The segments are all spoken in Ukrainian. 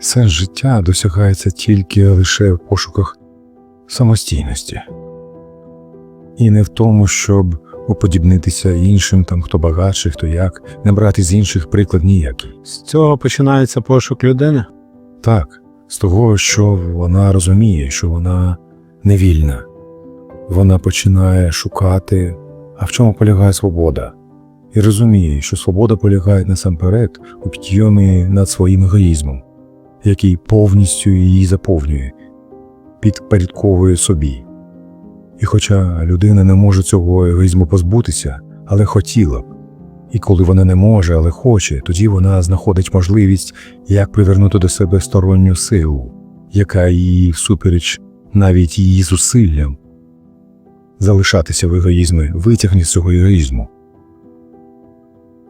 Сенс життя досягається тільки лише в пошуках самостійності. І не в тому, щоб уподібнитися іншим, там хто багатший, хто як, не брати з інших приклад ніякий. З цього починається пошук людини. Так, з того, що вона розуміє, що вона невільна. Вона починає шукати, а в чому полягає свобода, і розуміє, що свобода полягає насамперед у підйомі над своїм егоїзмом, який повністю її заповнює, підпорядковує собі. І хоча людина не може цього егоїзму позбутися, але хотіла б. І коли вона не може, але хоче, тоді вона знаходить можливість, як привернути до себе сторонню силу, яка її всупереч навіть її зусиллям залишатися в егоїзмі, витягне з цього егоїзму.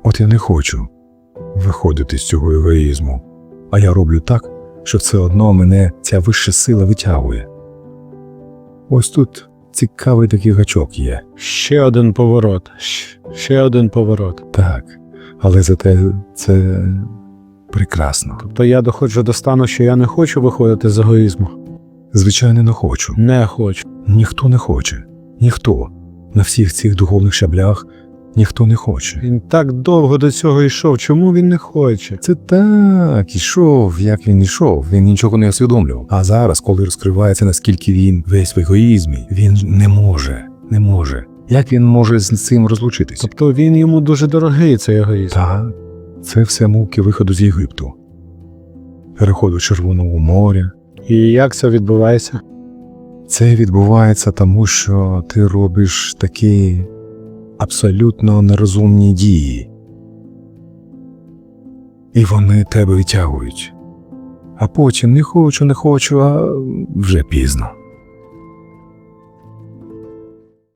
От я не хочу виходити з цього егоїзму, а я роблю так, що все одно мене ця вища сила витягує. Ось тут цікавий такий гачок є. Ще один поворот. Ще один поворот. Так, але зате це прекрасно. Тобто я доходжу до стану, що я не хочу виходити з егоїзму. Звичайно, не хочу. Не хочу. Ніхто не хоче. Ніхто. На всіх цих духовних шаблях ніхто не хоче. Він так довго до цього йшов. Чому він не хоче? Це так, ішов, як він ішов, він нічого не усвідомлював. А зараз, коли розкривається, наскільки він весь в егоїзмі, він не може, не може. Як він може з цим розлучитися? Тобто він йому дуже дорогий, цей егоїзм. Так, це все муки виходу з Єгипту, переходу Червоного моря. І як це відбувається? Це відбувається тому, що ти робиш такі абсолютно нерозумні дії. І вони тебе витягують. А потім не хочу, не хочу, а вже пізно.